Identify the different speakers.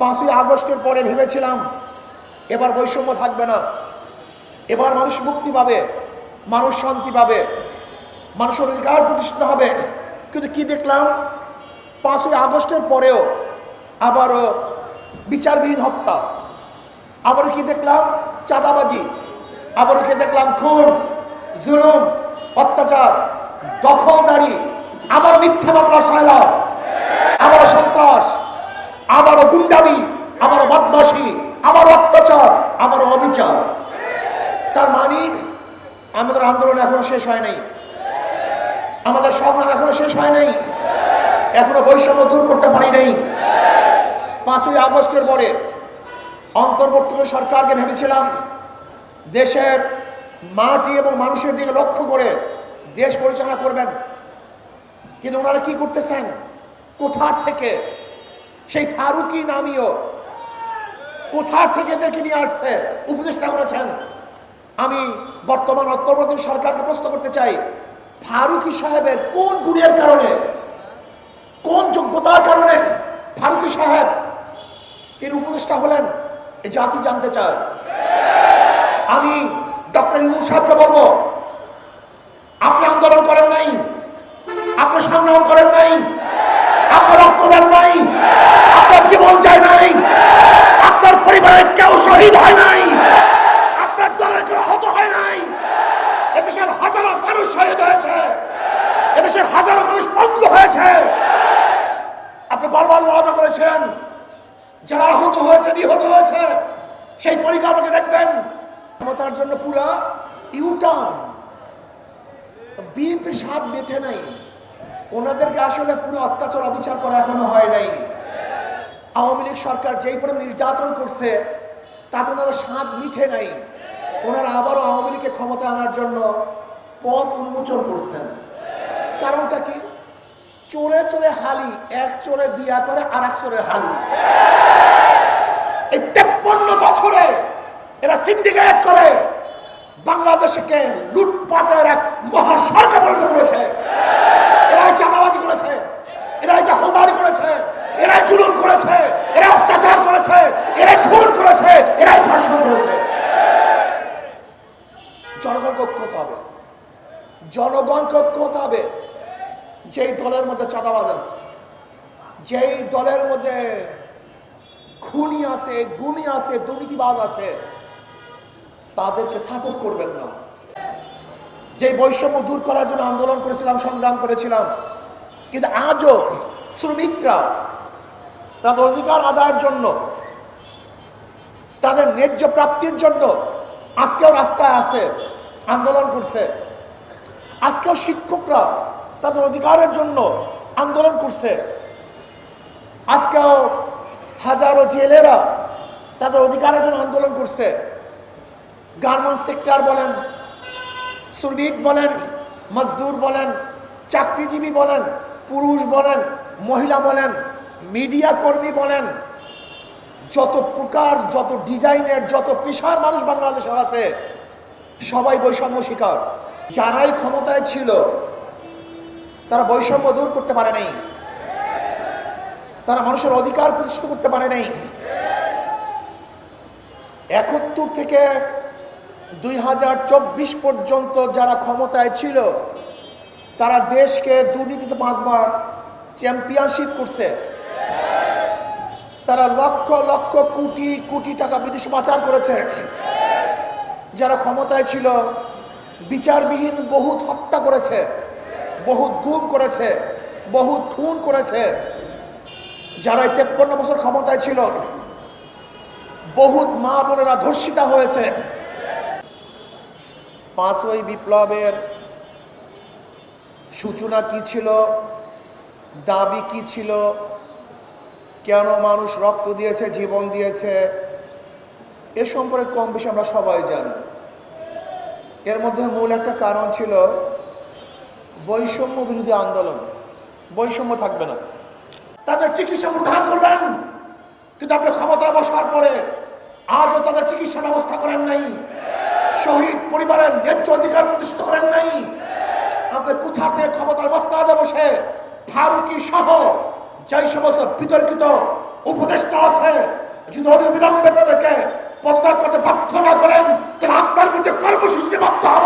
Speaker 1: পাঁচই আগস্টের পরে ভেবেছিলাম, এবার বৈষম্য থাকবে না। এবার মানুষ মুক্তি পাবে, মানুষ শান্তি পাবে, মানুষের অধিকার প্রতিষ্ঠিত হবে। কিন্তু কি দেখলাম? পাঁচই আগস্টের পরেও আবারও বিচারবিহীন হত্যা। আবারও কি দেখলাম? চাঁদাবাজি। আবারও কি দেখলাম? খুন, জুলুম, অত্যাচার, দখলদারি, আবার মিথ্যা মামলা সয়লাভ আবারও সন্ত্রাস। আবারও গুন্ডামি আবারও বদমাসি আবারও অত্যাচার আবারও অবিচার। তার মানে আমাদের আন্দোলন এখনও শেষ হয় নাই। আমাদের সংগ্রাম এখনও শেষ হয় নাই। এখনও বৈষম্য দূর করতে পারি নাই। পাঁচই আগস্টের পরে অন্তর্বর্তী সরকারকে ভেবেছিলাম দেশের মাটি এবং মানুষের দিকে লক্ষ্য করে দেশ পরিচালনা করবেন। কিন্তু ওনারা কি করতেছেন? কোথার থেকে সেই ফারুকি নামীয় কোথার থেকে এদেরকে নিয়ে আসছে? উপদেষ্টা করেছেন আমি বর্তমান অন্তর্বর্তী সরকারকে প্রশ্ন করতে চাই, ফারুকি সাহেবের কোন গুণের কারণে, কোন যোগ্যতার কারণে ফারুকি সাহেব তিনি উপদেষ্টা হলেন এই জাতি জানতে চায়। আমি ডক্টর ইউনুস সাহেবকে বলব, আপনি আন্দোলন করেন নাই, আপনি সংগ্রাম করেন নাই, আপনার রক্ত দেন নাই আপনার জীবন যায় নাই। আপনার পরিবারের কেউ শহীদ হয় নাই। আপনার দলের কেউ হত হয় নাই। এদেশের হাজারো মানুষ শহীদ হয়েছে। এদেশের হাজারো মানুষ বন্ধ হয়েছে। আপনি বারবার ওয়াদা করেছেন, যারা আহত হয়েছে, নিহত হয়েছে, সেই পরিকাঠামোকে দেখবেন। ক্ষমতার জন্য পুরা ইউটার্ন বিএনপির স্বাদ মেটে নাই। ওনাদেরকে আসলে পুরো অত্যাচার, অবিচার করা এখনও হয় নাই। আওয়ামী লীগ সরকার যেই পরিমাণ নির্যাতন করছে, তাতে ওনারা স্বাদ মিঠে নাই। ওনারা আবারও আওয়ামী লীগকে ক্ষমতা আনার জন্য পথ উন্মোচন করছেন। কারণটা কি? চোরে চোরে হালি, এক চোরে বিয়া করে আর এক চোরে হালি। এই তেপ্পন্ন বছরে এরা সিন্ডিকেট করে বাংলাদেশকে লুটপাটের এক মহা সরকার পরিণত করেছে এরাই চাঁদাবাজি করেছে এরাই দখলদারি করেছে এরাই জুলুম করেছে এরা অত্যাচার করেছে এরাই খুন করেছে এরাই ধর্ষণ করেছে জনগণকে ঐক্য হতে হবে। জনগণকে ঐক্য হতে হবে। যেই দলের মধ্যে চাঁদাবাজ আছে, যেই দলের মধ্যে খুনি আছে গুণী আছে, দুর্নীতিবাজ আছে, তাদেরকে সাপোর্ট করবেন না। যে বৈষম্য দূর করার জন্য আন্দোলন করেছিলাম, সংগ্রাম করেছিলাম, কিন্তু আজও শ্রমিকরা তাদের অধিকার আদায়ের জন্য, তাদের ন্যায্য প্রাপ্তির জন্য আজকেও রাস্তায় আছে, আন্দোলন করছে। আজকেও শিক্ষকরা তাদের অধিকারের জন্য আন্দোলন করছে। আজকেও হাজারো জেলেরা তাদের অধিকারের জন্য আন্দোলন করছে। গার্মেন্টস সেক্টর বলেন, শ্রমিক বলেন, মজদুর বলেন, চাকরিজীবী বলেন, পুরুষ বলেন, মহিলা বলেন, মিডিয়া কর্মী বলেন যত প্রকার, যত ডিজাইনের, যত পেশার মানুষ বাংলাদেশে আছে, সবাই বৈষম্য শিকার। যারাই ক্ষমতায় ছিল, তারা বৈষম্য দূর করতে পারে নাই। তারা মানুষের অধিকার প্রতিষ্ঠিত করতে পারে নাই। একাত্তর থেকে দুই হাজার চব্বিশ পর্যন্ত যারা ক্ষমতায় ছিল, তারা দেশকে দুর্নীতিতে পাঁচবার চ্যাম্পিয়নশিপ করছে। তারা লক্ষ লক্ষ কোটি কোটি টাকা বিদেশে পাচার করেছে। যারা ক্ষমতায় ছিল, বিচারবিহীন বহুত হত্যা করেছে, বহুত গুম করেছে, বহুত খুন করেছে। যারা এই তেপ্পন্ন বছর ক্ষমতায় ছিল, বহুত মা বোনেরা ধর্ষিতা হয়েছে। পাঁচই বিপ্লবের সূচনা কি ছিল, দাবি কি ছিল কেন মানুষ রক্ত দিয়েছে, জীবন দিয়েছে? এ সম্পর্কে কম বেশি আমরা সবাই জানি। এর মধ্যে মূল একটা কারণ ছিল বৈষম্য বিরোধী আন্দোলন। বৈষম্য থাকবে না। তাদের চিকিৎসা প্রদান করবেন। কিন্তু আপনি ক্ষমতা বসার পরে আজও তাদের চিকিৎসা ব্যবস্থা করেন নাই। শহীদ পরিবারের ন্যায্য অধিকার প্রতিষ্ঠিত করেন নাই। আপনি কোথা থেকে ক্ষমতার মস্তাদে বসে ফারুকি সহ যেই সমস্ত বিতর্কিত উপদেষ্টা আছে যদি অবিলম্বে তাদেরকে পদত্যাগ করতে বাধ্য না করেন, তাহলে আপনার বিরুদ্ধে কর্মসূচিতে বাধ্য হব।